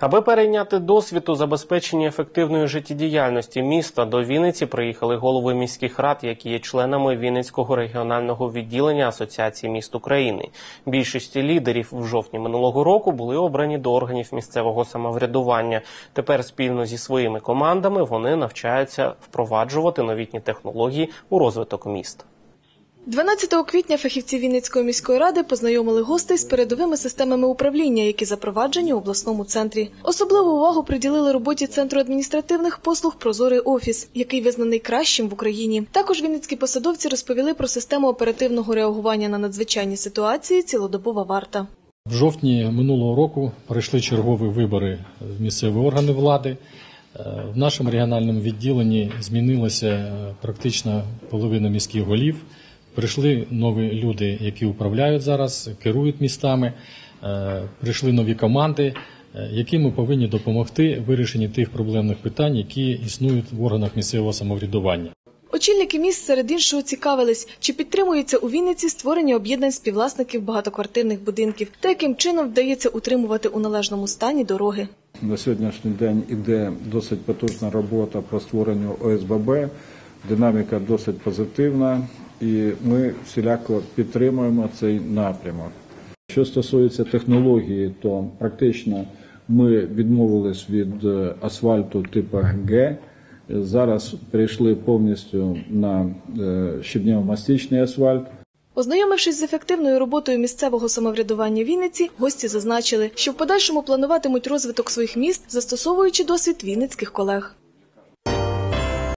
Аби перейняти досвід у забезпеченні ефективної життєдіяльності міста, до Вінниці приїхали голови міських рад, які є членами Вінницького регіонального відділення Асоціації міст України. Більшість лідерів в жовтні минулого року були обрані до органів місцевого самоврядування. Тепер спільно зі своїми командами вони навчаються впроваджувати новітні технології у розвиток міст. 12 квітня фахівці Вінницької міської ради познайомили гостей з передовими системами управління, які запроваджені у обласному центрі. Особливу увагу приділили роботі центру адміністративних послуг Прозорий офіс, який визнаний кращим в Україні. Також вінницькі посадовці розповіли про систему оперативного реагування на надзвичайні ситуації цілодобова варта. В жовтні минулого року пройшли чергові вибори в місцеві органи влади. Е, В нашому регіональному відділенні змінилася е, практично половина міських голів. Прийшли нові люди, які управляють зараз, керують містами. Е, Прийшли нові команди, е, які ми повинні допомогти вирішенні тих проблемних питань, які існують в органах місцевого самоврядування. Очільники міст серед іншого цікавились, чи підтримується у Вінниці створення об'єднань співвласників багатоквартирних будинків та яким чином вдається утримувати у належному стані дороги. На сьогоднішній день іде досить потужна робота по створенню ОСББ. Динаміка досить позитивна, і ми всіляко підтримуємо цей напрямок. Що стосується технології, то практично ми відмовились від е, асфальту типу Г. Зараз перейшли повністю на е, щебнево-мастичний асфальт. Ознайомившись з ефективною роботою місцевого самоврядування Вінниці, гості зазначили, що в подальшому плануватимуть розвиток своїх міст, застосовуючи досвід вінницьких колег.